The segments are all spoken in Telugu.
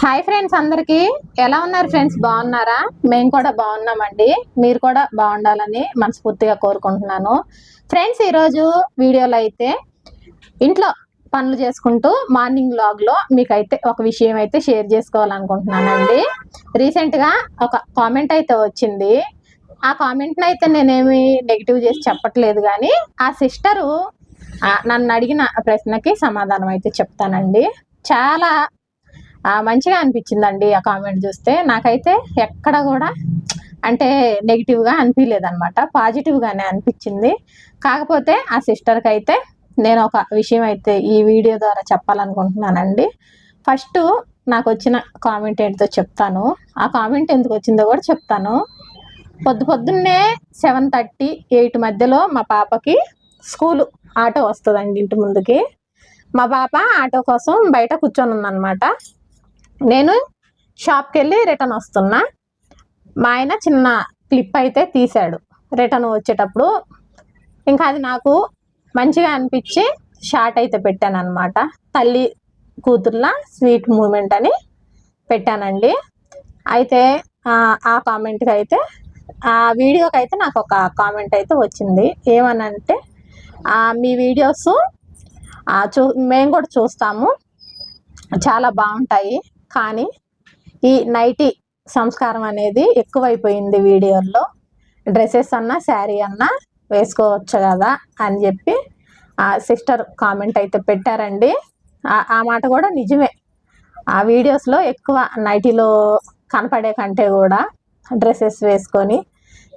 హాయ్ ఫ్రెండ్స్ అందరికి. ఎలా ఉన్నారు ఫ్రెండ్స్ బాగున్నారా? మేము కూడా బాగున్నామండి. మీరు కూడా బాగుండాలని మనస్ఫూర్తిగా కోరుకుంటున్నాను. ఫ్రెండ్స్ ఈరోజు వీడియోలో అయితే ఇంట్లో పనులు చేసుకుంటూ మార్నింగ్ లాగ్లో మీకైతే ఒక విషయం అయితే షేర్ చేసుకోవాలనుకుంటున్నానండి. రీసెంట్గా ఒక కామెంట్ అయితే వచ్చింది. ఆ కామెంట్ని అయితే నేనేమి నెగిటివ్ చేసి చెప్పట్లేదు కానీ ఆ సిస్టరు నన్ను అడిగిన ప్రశ్నకి సమాధానం అయితే చెప్తానండి. చాలా మంచిగా అనిపించిందండి ఆ కామెంట్ చూస్తే. నాకైతే ఎక్కడ కూడా అంటే నెగిటివ్గా అనిపించలేదనమాట పాజిటివ్గానే అనిపించింది. కాకపోతే ఆ సిస్టర్కి అయితే నేను ఒక విషయం అయితే ఈ వీడియో ద్వారా చెప్పాలనుకుంటున్నానండి. ఫస్ట్ నాకు వచ్చిన కామెంట్ ఏంటో చెప్తాను. ఆ కామెంట్ ఎందుకు వచ్చిందో కూడా చెప్తాను. పొద్దు పొద్దున్నే సెవెన్ థర్టీ ఎయిట్ మధ్యలో మా పాపకి స్కూలు ఆటో వస్తుందండి ఇంటి ముందుకి. మా పాప ఆటో కోసం బయట కూర్చొని ఉందన్నమాట నేను షాప్కి వెళ్ళి రిటర్న్ వస్తున్నా. మా ఆయన చిన్న క్లిప్ అయితే తీశాడు రిటర్న్ వచ్చేటప్పుడు. ఇంకా అది నాకు మంచిగా అనిపించి షార్ట్ అయితే పెట్టాను అనమాట తల్లి కూతుర్ల స్వీట్ మూమెంట్ అని పెట్టానండి. అయితే ఆ, కామెంట్కి అయితే ఆ వీడియోకి అయితే నాకు ఒక కామెంట్ అయితే వచ్చింది. ఏమనంటే మీ వీడియోస్ చూ మేము కూడా చూస్తాము. చాలా బాగుంటాయి. కానీ ఈ నైటీ సంస్కారం అనేది ఎక్కువైపోయింది వీడియోల్లో. డ్రెస్సెస్ అన్నా శారీ అన్నా వేసుకోవచ్చు కదా అని చెప్పి ఆ సిస్టర్ కామెంట్ అయితే పెట్టారండి. ఆ- మాట కూడా నిజమే. ఆ వీడియోస్లో ఎక్కువ నైటీలో కనపడే కంటే కూడా డ్రెస్సెస్ వేసుకొని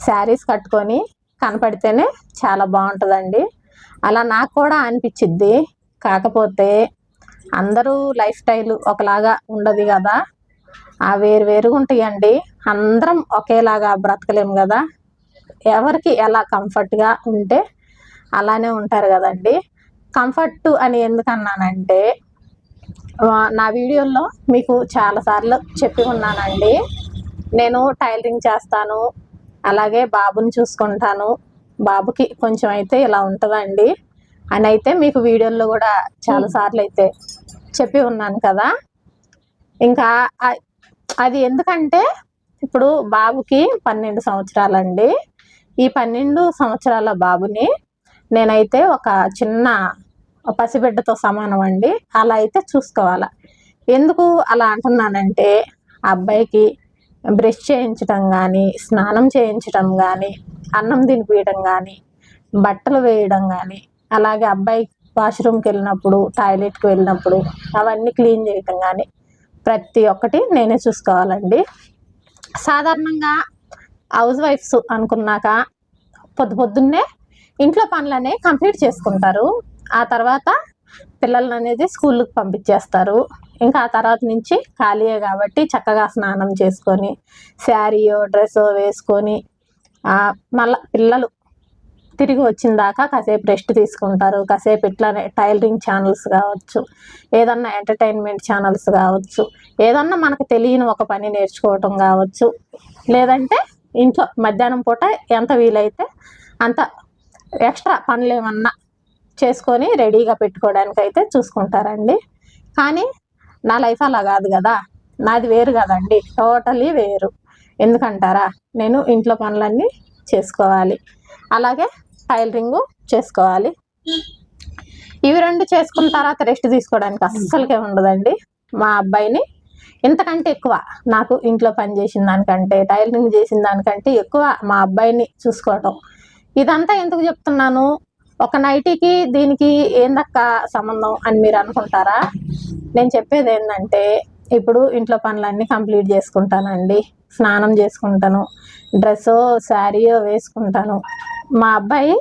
శారీస్ కట్టుకొని కనపడితేనే చాలా బాగుంటుందండి. అలా నాకు కూడా అనిపించిద్ది. కాకపోతే అందరూ లైఫ్ స్టైల్ ఒకలాగా ఉండదు కదా. ఆ వేరు వేరుగా ఉంటాయండి. అందరం ఒకేలాగా బ్రతకలేము కదా. ఎవరికి ఎలా కంఫర్ట్గా ఉంటే అలానే ఉంటారు కదండి. కంఫర్ట్ అని ఎందుకన్నానంటే నా వీడియోల్లో మీకు చాలాసార్లు చెప్పి ఉన్నానండి. నేను టైలరింగ్ చేస్తాను అలాగే బాబుని చూసుకుంటాను. బాబుకి కొంచెం అయితే ఇలా ఉంటుందండి. అని అయితే మీకు వీడియోల్లో కూడా చాలాసార్లు అయితే చెప్పి ఉన్నాను కదా. ఇంకా అది ఎందుకంటే ఇప్పుడు బాబుకి పన్నెండు సంవత్సరాలండి. ఈ పన్నెండు సంవత్సరాల బాబుని నేనైతే ఒక చిన్న పసిబిడ్డతో సమానం అండి అలా అయితే చూసుకోవాలి. ఎందుకు అలా అంటున్నానంటే అబ్బాయికి బ్రష్ చేయించడం కానీ స్నానం చేయించడం కానీ అన్నం తినిపించడం కానీ బట్టలు వేయడం కానీ అలాగే అబ్బాయి వాష్రూమ్కి వెళ్ళినప్పుడు టాయిలెట్కి వెళ్ళినప్పుడు అవన్నీ క్లీన్ చేయటం కానీ ప్రతి ఒక్కటి నేనే చూసుకోవాలండి. సాధారణంగా హౌస్ వైఫ్స్ అనుకున్నాక పొద్దు పొద్దున్నే ఇంట్లో పనులనే కంప్లీట్ చేసుకుంటారు. ఆ తర్వాత పిల్లలను అనేది స్కూల్కి పంపించేస్తారు. ఇంకా ఆ తర్వాత నుంచి ఖాళీయే కాబట్టి చక్కగా స్నానం చేసుకొని శారీయో డ్రెస్సో వేసుకొని మళ్ళా పిల్లలు తిరిగి వచ్చిన దాకా కాసేపు రెస్ట్ తీసుకుంటారు. కాసేపు ఇట్లానే టైలరింగ్ ఛానల్స్ కావచ్చు ఏదన్నా ఎంటర్టైన్మెంట్ ఛానల్స్ కావచ్చు ఏదన్నా మనకు తెలియని ఒక పని నేర్చుకోవటం కావచ్చు లేదంటే ఇంట్లో మధ్యాహ్నం పూట ఎంత వీలైతే అంత ఎక్స్ట్రా పనులు ఏమన్నా చేసుకొని రెడీగా పెట్టుకోవడానికి అయితే చూసుకుంటారండి. కానీ నా లైఫ్ అలా కాదు కదా నాది వేరు కదండి టోటలీ వేరు. ఎందుకంటారా? నేను ఇంట్లో పనులన్నీ చేసుకోవాలి. అలాగే టైలరింగ్ చేసుకోవాలి. ఇవి రెండు చేసుకున్న తర్వాత రెస్ట్ తీసుకోవడానికి అస్సలకే ఉండదండి. మా అబ్బాయిని ఇంతకంటే ఎక్కువ నాకు ఇంట్లో పని చేసిన దానికంటే టైలరింగ్ చేసిన దానికంటే ఎక్కువ మా అబ్బాయిని చూసుకోవటం. ఇదంతా ఎందుకు చెప్తున్నాను? ఒక నైటీకి దీనికి ఏందక్క సంబంధం అని మీరు అనుకుంటారా? నేను చెప్పేది ఏంటంటే ఇప్పుడు ఇంట్లో పనులన్నీ కంప్లీట్ చేసుకుంటానండి. స్నానం చేసుకుంటాను. డ్రెస్సో శారీయో వేసుకుంటాను. మా అబ్బాయి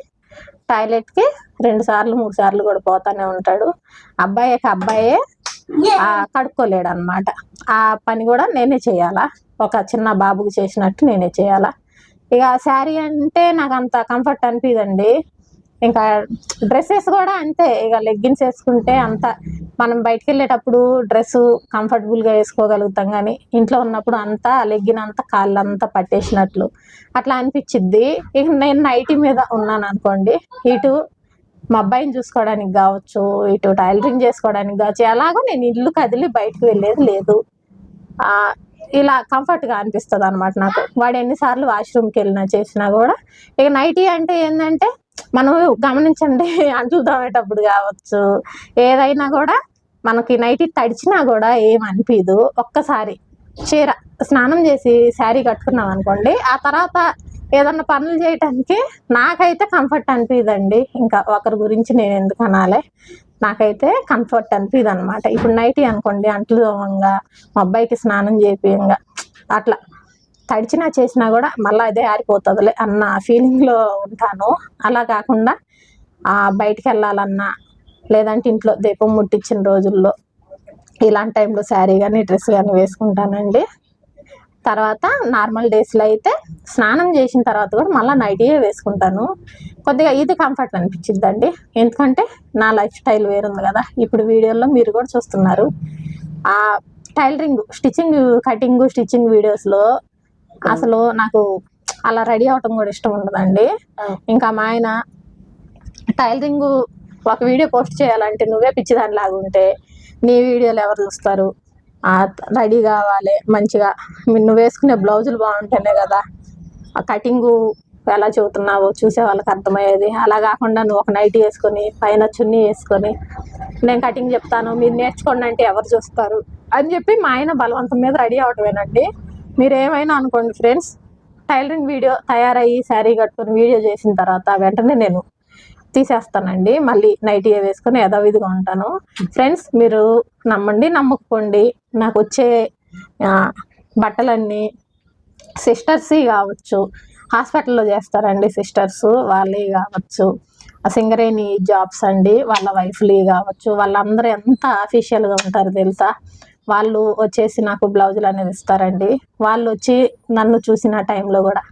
టాయిలెట్కి రెండు సార్లు మూడు సార్లు కూడా పోతానే ఉంటాడు. అబ్బాయి అబ్బాయే కడుక్కోలేడు అనమాట ఆ పని కూడా నేనే చేయాలా? ఒక చిన్న బాబుకి చేసినట్టు నేనే చేయాలా? ఇక శారీ అంటే నాకు అంత కంఫర్ట్ అనిపిదండి ఇంకా డ్రెస్సెస్ కూడా అంతే. ఇక లెగ్గిన్స్ వేసుకుంటే అంత మనం బయటికి వెళ్ళేటప్పుడు డ్రెస్ కంఫర్టబుల్గా వేసుకోగలుగుతాం కానీ ఇంట్లో ఉన్నప్పుడు అంతా లెగ్గిన్ అంతా కాళ్ళంతా పట్టేసినట్లు. అట్లా అనిపించిద్ది ఇక నేను నైటీ మీద ఉన్నాను అనుకోండి. ఇటు మా అబ్బాయిని చూసుకోవడానికి కావచ్చు ఇటు టైలరింగ్ చేసుకోవడానికి కావచ్చు ఎలాగో నేను ఇల్లు కదిలి బయటకు వెళ్ళేది లేదు. ఇలా కంఫర్ట్గా అనిపిస్తుంది అనమాట నాకు. వాడు ఎన్నిసార్లు వాష్రూమ్కి వెళ్ళినా చేసినా కూడా. ఇక నైటీ అంటే ఏంటంటే మనం గమనించండి అంట్లు తోమేటప్పుడు కావచ్చు. ఏదైనా కూడా మనకి నైటీ తడిచినా కూడా ఏం అనిపించదు ఒక్కసారి చీర స్నానం చేసి శారీ కట్టుకున్నాం అనుకోండి ఆ తర్వాత ఏదన్నా పనులు చేయటానికి నాకైతే కంఫర్ట్ అనిపిదండి. ఇంకా ఒకరి గురించి నేను ఎందుకు అనాలి? నాకైతే కంఫర్ట్ అనిపించదు అనమాట ఇప్పుడు నైటీ అనుకోండి అంట్లు తోమంగా మా అబ్బాయికి స్నానం చేపియంగా అట్లా. తడిచినా చేసినా కూడా మళ్ళీ అదే ఆరిపోతుందిలే అన్న ఫీలింగ్లో ఉంటాను. అలా కాకుండా ఆ బయటికి వెళ్ళాలన్నా లేదంటే ఇంట్లో దీపం ముట్టించిన రోజుల్లో ఇలాంటి టైంలో శారీ కానీ డ్రెస్ కానీ వేసుకుంటానండి. తర్వాత నార్మల్ డేస్లో అయితే స్నానం చేసిన తర్వాత కూడా మళ్ళీ నైటీయే వేసుకుంటాను. కొద్దిగా ఇది కంఫర్ట్ అనిపించిందండి ఎందుకంటే నా లైఫ్ స్టైల్ వేరుంది కదా. ఇప్పుడు వీడియోలో మీరు కూడా చూస్తున్నారు. ఆ టైలరింగ్ స్టిచ్చింగ్ కటింగ్ స్టిచ్చింగ్ వీడియోస్లో అసలు నాకు అలా రెడీ అవటం కూడా ఇష్టం ఉండదండి. ఇంకా మా ఆయన టైలరింగ్ ఒక వీడియో పోస్ట్ చేయాలంటే నువ్వే పిచ్చిదాని లాగా ఉంటే నీ వీడియోలు ఎవరు చూస్తారు? రెడీ కావాలి మంచిగా. నువ్వు వేసుకునే బ్లౌజులు బాగుంటేనే కదా. ఆ కటింగు ఎలా చెబుతున్నావో చూసే వాళ్ళకి అర్థమయ్యేది. అలా కాకుండా నువ్వు ఒక నైట్ వేసుకొని పైన చున్నీ వేసుకొని నేను కటింగ్ చెప్తాను మీరు నేర్చుకోండి అంటే ఎవరు చూస్తారు? అని చెప్పి మా ఆయన బలవంతం మీద రెడీ అవటమేనండి. మీరు ఏమైనా అనుకోండి ఫ్రెండ్స్ టైలరింగ్ వీడియో తయారయ్యి శారీ కట్టుకొని వీడియో చేసిన తర్వాత వెంటనే నేను తీసేస్తానండి. మళ్ళీ నైట్ వేసుకొని యథావిధిగా ఉంటాను. ఫ్రెండ్స్ మీరు నమ్మండి నమ్మకపోండి నాకు వచ్చే బట్టలన్నీ సిస్టర్స్ కావచ్చు హాస్పిటల్లో చేస్తారండి సిస్టర్స్ వాళ్ళే కావచ్చు. ఆ సింగరేణి జాబ్స్ అండి వాళ్ళ వైఫ్లీ కావచ్చు. వాళ్ళందరూ ఎంత అఫీషియల్గా ఉంటారు తెలుసా? వాళ్ళు వచ్చేసి నాకు బ్లౌజులు అనేది ఇస్తారండి. వాళ్ళు వచ్చి నన్ను చూసిన టైంలో కూడా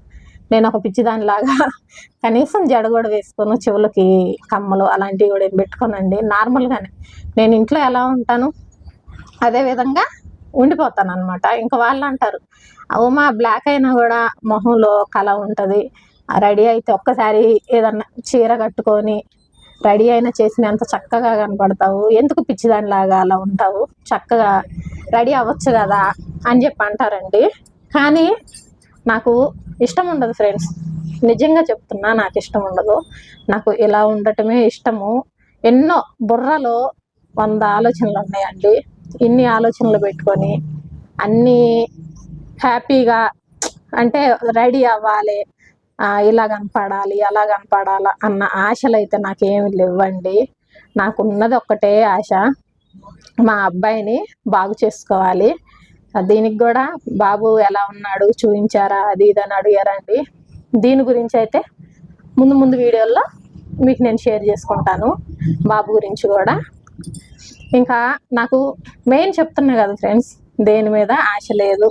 నేను ఒక పిచ్చిదానిలాగా కనీసం జడ కూడా వేసుకొని చెవులకి కమ్మలు అలాంటివి కూడా ఏం పెట్టుకోనండి. నార్మల్గానే నేను ఇంట్లో ఎలా ఉంటాను అదే విధంగా ఉండిపోతాను అనమాట ఇంకా వాళ్ళు అంటారు ఉమా బ్లాక్ అయినా కూడా మొహంలో కళ ఉంటుంది రెడీ అయితే ఒక్కసారి ఏదన్నా చీర కట్టుకొని రెడీ అయినా చేసినంత చక్కగా కనపడతావు. ఎందుకు పిచ్చిదానిలాగా అలా ఉంటావు? చక్కగా రెడీ అవ్వచ్చు కదా అని చెప్పి అంటారండి. కానీ నాకు ఇష్టం ఉండదు ఫ్రెండ్స్. నిజంగా చెప్తున్నా నాకు ఇష్టం ఉండదు. నాకు ఇలా ఉండటమే ఇష్టము. ఎన్నో బుర్రలో వంద ఆలోచనలు ఉన్నాయండి. ఇన్ని ఆలోచనలు పెట్టుకొని అన్నీ హ్యాపీగా అంటే రెడీ అవ్వాలి. ఇలా కనపడాలి అలా కనపడాలి అన్న ఆశలు అయితే నాకేమి లేవండి. నాకున్నది ఒక్కటే ఆశ. మా అబ్బాయిని బాగు చేసుకోవాలి. దీనికి కూడా బాబు ఎలా ఉన్నాడు చూపించారా అది ఇది అని అడిగారండి. దీని గురించి అయితే ముందు ముందు వీడియోల్లో మీకు నేను షేర్ చేసుకుంటాను బాబు గురించి కూడా. ఇంకా నాకు మెయిన్ చెప్తున్నా కదా ఫ్రెండ్స్ దేని మీద ఆశ లేదు.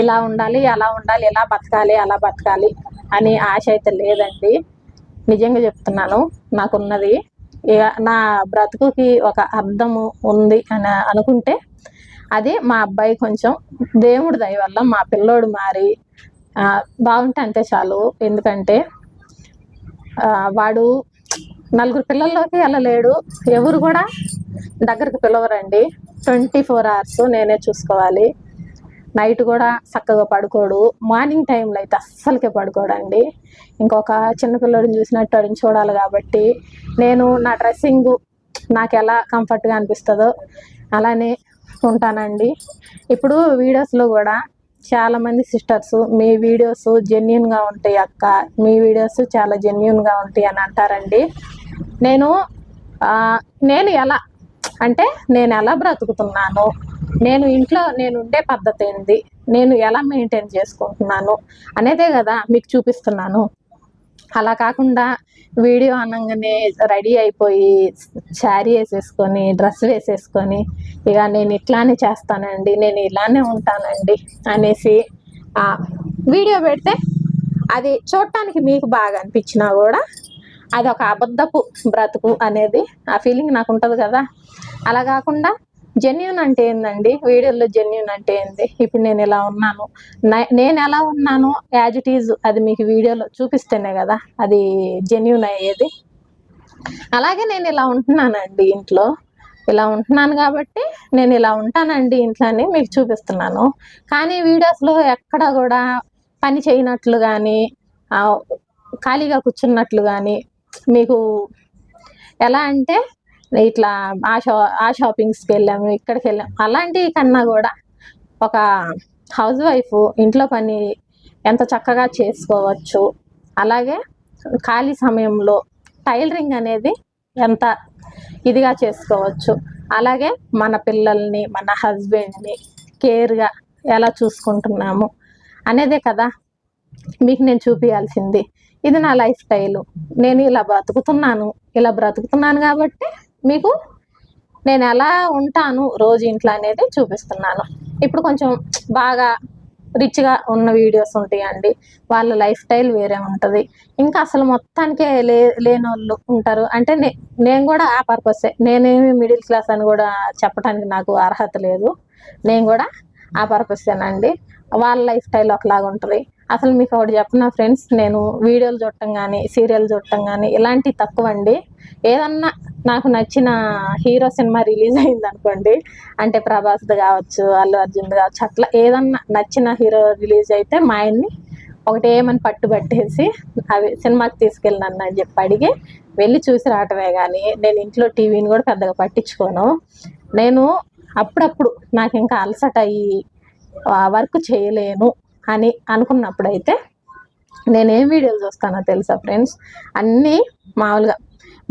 ఇలా ఉండాలి అలా ఉండాలి ఇలా బతకాలి అలా బతకాలి. అని ఆశ అయితే లేదండి. నిజంగా చెప్తున్నాను నాకున్నది ఇక నా బ్రతుకుకి ఒక అర్థము ఉంది అని అనుకుంటే అది మా అబ్బాయి కొంచెం దేవుడి దయ వల్ల మా పిల్లోడు మారి బాగుంటే అంతే చాలు. ఎందుకంటే వాడు నలుగురు పిల్లల్లోకి వెళ్ళలేడు. ఎవరు కూడా దగ్గరకు పిలవరండి. ట్వంటీ ఫోర్ అవర్స్ నేనే చూసుకోవాలి. నైట్ కూడా చక్కగా పడుకోడు. మార్నింగ్ టైంలో అయితే అస్సలకే పడుకోడండి. ఇంకొక చిన్నపిల్లడిని చూసినట్టు వాడిని చూడాలి కాబట్టి నేను నా డ్రెస్సింగ్ నాకు ఎలా కంఫర్ట్గా అనిపిస్తుందో అలానే ఉంటానండి. ఇప్పుడు వీడియోస్లో కూడా చాలామంది సిస్టర్స్ మీ వీడియోస్ జెన్యున్గా ఉంటాయి అక్క. మీ వీడియోస్ చాలా జెన్యున్గా ఉంటాయి అని అంటారండి. నేను నేను ఎలా అంటే నేను ఎలా బ్రతుకుతున్నాను? నేను ఇంట్లో నేను ఉండే పద్ధతి ఏంది? నేను ఎలా మెయింటైన్ చేసుకుంటున్నాను? అనేదే కదా మీకు చూపిస్తున్నాను. అలా కాకుండా వీడియో అనగానే రెడీ అయిపోయి శారీ వేసేసుకొని డ్రెస్ వేసేసుకొని ఇక నేను ఇట్లానే చేస్తానండి నేను ఇలానే ఉంటానండి అనేసి ఆ వీడియో పెడితే అది చూడటానికి మీకు బాగా అనిపించినా కూడా అది ఒక అబద్ధపు బ్రతుకు అనేది ఆ ఫీలింగ్ నాకు ఉంటుంది కదా. అలా కాకుండా జెన్యున్ అంటే ఏందండి? వీడియోలో జెన్యున్ అంటే ఏంది? ఇప్పుడు నేను ఇలా ఉన్నాను. నేను ఎలా ఉన్నాను? యాజ్ ఇట్ ఈజ్ అది మీకు వీడియోలో చూపిస్తేనే కదా అది జెన్యున్ అయ్యేది. అలాగే నేను ఇలా ఉంటున్నానండి ఇంట్లో. ఇలా ఉంటున్నాను కాబట్టి నేను ఇలా ఉంటానండి ఇంట్లోని మీకు చూపిస్తున్నాను. కానీ వీడియోస్లో ఎక్కడ కూడా పని చేయనట్లు కానీ ఖాళీగా కూర్చున్నట్లు కానీ మీకు ఎలా అంటే ఇట్లా ఆ షా ఆ షాపింగ్స్కి వెళ్ళాము ఇక్కడికి వెళ్ళాము. అలాంటివి కన్నా కూడా ఒక హౌస్ వైఫ్ ఇంట్లో పని ఎంత చక్కగా చేసుకోవచ్చు. అలాగే ఖాళీ సమయంలో టైలరింగ్ అనేది ఎంత ఇదిగా చేసుకోవచ్చు. అలాగే మన పిల్లల్ని మన హస్బెండ్ని కేర్గా ఎలా చూసుకుంటున్నాము అనేదే కదా మీకు నేను చూపించాల్సింది ఇది నా లైఫ్ స్టైలు. నేను ఇలా బ్రతుకుతున్నాను ఇలా బ్రతుకుతున్నాను కాబట్టి మీకు నేను ఎలా ఉంటాను రోజు ఇంట్లో అనేది చూపిస్తున్నాను. ఇప్పుడు కొంచెం బాగా రిచ్గా ఉన్న వీడియోస్ ఉంటాయండి. వాళ్ళ లైఫ్ స్టైల్ వేరే ఉంటుంది. ఇంకా అసలు మొత్తానికే లే లేని వాళ్ళు ఉంటారు. అంటే నే నేను కూడా ఆ పర్పసే నేనేమి మిడిల్ క్లాస్ అని కూడా చెప్పడానికి నాకు అర్హత లేదు. నేను కూడా ఆ పర్పసేనండి వాళ్ళ లైఫ్ స్టైల్ ఒకలాగా ఉంటుంది అసలు మీకు ఒకటి చెప్పిన ఫ్రెండ్స్ నేను వీడియోలు చూడటం కానీ సీరియల్ చూడటం కానీ ఇలాంటివి తక్కువ అండి ఏదన్నా నాకు నచ్చిన హీరో సినిమా రిలీజ్ అయింది అనుకోండి అంటే ప్రభాస్ది కావచ్చు అల్లు అర్జున్ కావచ్చు అట్లా ఏదన్నా నచ్చిన హీరో రిలీజ్ అయితే మా ఆయన్ని ఒకటి ఏమని పట్టుబట్టేసి అవి సినిమాకి తీసుకెళ్ళినాను అని చెప్పి అడిగి వెళ్ళి చూసి రావటమే కానీ నేను ఇంట్లో టీవీని కూడా పెద్దగా పట్టించుకోను. నేను అప్పుడప్పుడు నాకు ఇంకా అలసట అయ్యి వర్క్ చేయలేను. అని అనుకున్నప్పుడైతే నేనేం వీడియోలు చూస్తానో తెలుసా ఫ్రెండ్స్? అన్నీ మామూలుగా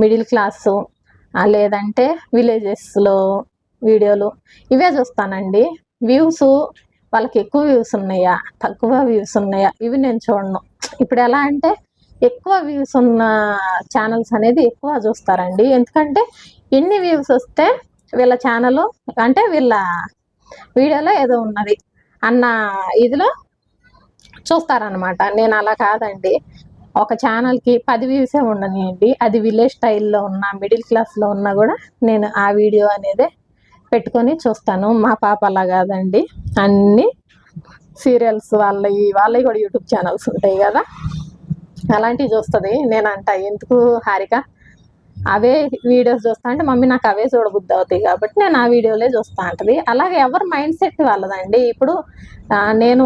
మిడిల్ క్లాసు లేదంటే విలేజెస్లో వీడియోలు. ఇవే చూస్తానండి. వ్యూస్ వాళ్ళకి ఎక్కువ వ్యూస్ ఉన్నాయా? తక్కువ వ్యూస్ ఉన్నాయా? ఇవి నేను చూడను. ఇప్పుడు ఎలా అంటే ఎక్కువ వ్యూస్ ఉన్న ఛానల్స్ అనేది ఎక్కువ చూస్తారండి. ఎందుకంటే ఎన్ని వ్యూస్ వస్తే వీళ్ళ ఛానల్ అంటే వీళ్ళ వీడియోలో ఏదో ఉన్నది అన్న ఇదిలో చూస్తారనమాట నేను అలా కాదండి. ఒక ఛానల్కి పది వ్యూసే ఉండనియండి. అది విలేజ్ స్టైల్లో ఉన్న మిడిల్ క్లాస్లో ఉన్నా కూడా నేను ఆ వీడియో అనేది పెట్టుకొని చూస్తాను. మా పాప అలా కాదండి. అన్నీ సీరియల్స్ వాళ్ళవి వాళ్ళవి కూడా యూట్యూబ్ ఛానల్స్ ఉంటాయి కదా. అలాంటివి చూస్తుంది. నేను అంట ఎందుకు హారిక? అవే వీడియోస్ చూస్తా అంటే మమ్మీ నాకు అవే చూడబుద్ధి అవుతాయి కాబట్టి నేను ఆ వీడియోలే చూస్తా ఉంటుంది అలాగే ఎవరి మైండ్ సెట్ వాళ్ళదండి. ఇప్పుడు నేను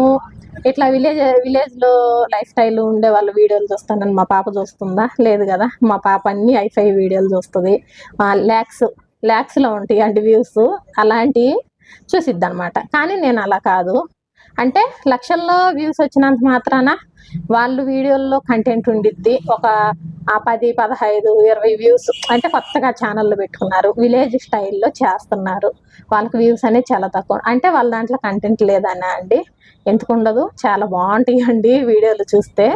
ఇట్లా విలేజ్ విలేజ్లో లైఫ్ స్టైల్ ఉండే వాళ్ళ వీడియోలు చూస్తానని మా పాప చూస్తుందా? లేదు కదా. మా పాప అన్ని ఐఫై వీడియోలు చూస్తుంది. ల్యాక్స్ ల్యాక్స్లో ఉంటాయి అంటే వ్యూస్. అలాంటివి చూసిద్ది అనమాట కానీ నేను అలా కాదు. అంటే లక్షల్లో వ్యూస్ వచ్చినంత మాత్రాన వాళ్ళు వీడియోల్లో కంటెంట్ ఉండిద్ది. ఒక ఆ పది పదహైదు ఇరవై వ్యూస్ అంటే కొత్తగా ఛానళ్ళు పెట్టుకున్నారు. విలేజ్ స్టైల్లో చేస్తున్నారు. వాళ్ళకి వ్యూస్ అనేది చాలా తక్కువ. అంటే వాళ్ళ దాంట్లో కంటెంట్ లేదనా అండి. ఎందుకు ఉండదు? చాలా బాగుంటాయి అండి వీడియోలు చూస్తే.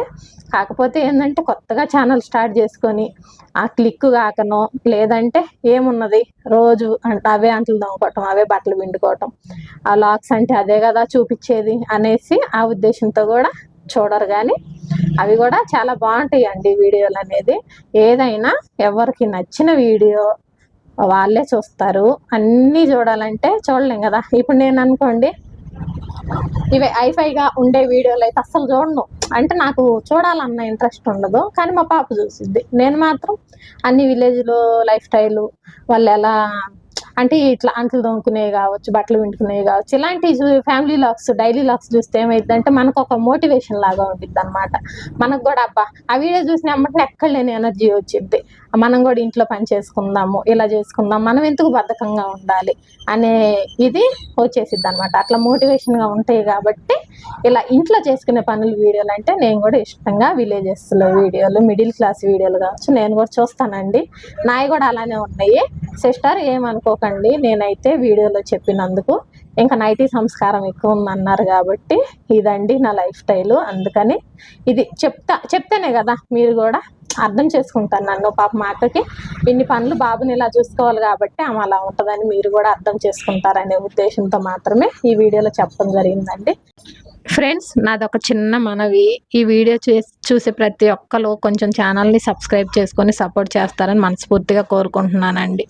కాకపోతే ఏంటంటే కొత్తగా ఛానల్ స్టార్ట్ చేసుకొని ఆ క్లిక్ కాకనో లేదంటే ఏమున్నది? రోజు అంటే అవే అంటలు దొంగకోవటం అవే బట్టలు పిండుకోవటం. ఆ లాక్స్ అంటే అదే కదా చూపించేది అనేసి ఆ ఉద్దేశంతో కూడా చూడరు కానీ అవి కూడా చాలా బాగుంటాయి అండి వీడియోలు అనేది. ఏదైనా ఎవరికి నచ్చిన వీడియో వాళ్ళే చూస్తారు. అన్నీ చూడాలంటే చూడలేం కదా. ఇప్పుడు నేను అనుకోండి ఇవి ఐఫైగా ఉండే వీడియోలు అయితే అస్సలు చూడను. అంటే నాకు చూడాలన్న ఇంట్రెస్ట్ ఉండదు. కానీ మా పాప చూసిద్ది. నేను మాత్రం అన్ని విలేజ్లో లైఫ్ స్టైలు వాళ్ళు ఎలా అంటే ఇట్లా అంట్లు తోముకునేవి కావచ్చు బట్టలు వింటుకునేవి కావచ్చు ఇలాంటి ఫ్యామిలీ లాక్స్ డైలీ లాక్స్ చూస్తే ఏమైందంటే మనకు ఒక మోటివేషన్ లాగా ఉంటుంది అనమాట మనకు కూడా అబ్బా ఆ వీడియో చూసిన అమ్మటే ఎక్కడ లేని ఎనర్జీ వచ్చింది. మనం కూడా ఇంట్లో పని చేసుకుందాము ఇలా చేసుకుందాం మనం ఎందుకు బద్ధకంగా ఉండాలి అనే ఇది వచ్చేసిద్ది అనమాట అట్లా మోటివేషన్గా ఉంటాయి కాబట్టి ఇలా ఇంట్లో చేసుకునే పనులు వీడియోలు అంటే నేను కూడా ఇష్టంగా విలేజెస్లో వీడియోలు మిడిల్ క్లాస్ వీడియోలు కావచ్చు నేను కూడా చూస్తానండి. నాయి కూడా అలానే ఉన్నాయి. సిస్టర్ ఏమనుకోకండి నేనైతే వీడియోలో చెప్పినందుకు ఇంకా నైటీ సంస్కారం ఎక్కువ ఉందన్నారు కాబట్టి ఇదండి నా లైఫ్ స్టైలు అందుకని ఇది చెప్తా చెప్తేనే కదా మీరు కూడా అర్థం చేసుకుంటాను నన్ను పాప మా అక్కకి ఇన్ని పనులు బాబుని ఇలా చూసుకోవాలి కాబట్టి ఆమె అలా ఉంటుందని మీరు కూడా అర్థం చేసుకుంటారనే ఉద్దేశంతో మాత్రమే ఈ వీడియోలో చెప్పడం జరిగిందండి. ఫ్రెండ్స్ నాది ఒక చిన్న మనవి. ఈ వీడియో చూసే ప్రతి ఒక్కరు కొంచెం ఛానల్ని సబ్స్క్రైబ్ చేసుకొని సపోర్ట్ చేస్తారని మనస్ఫూర్తిగా కోరుకుంటున్నానండి.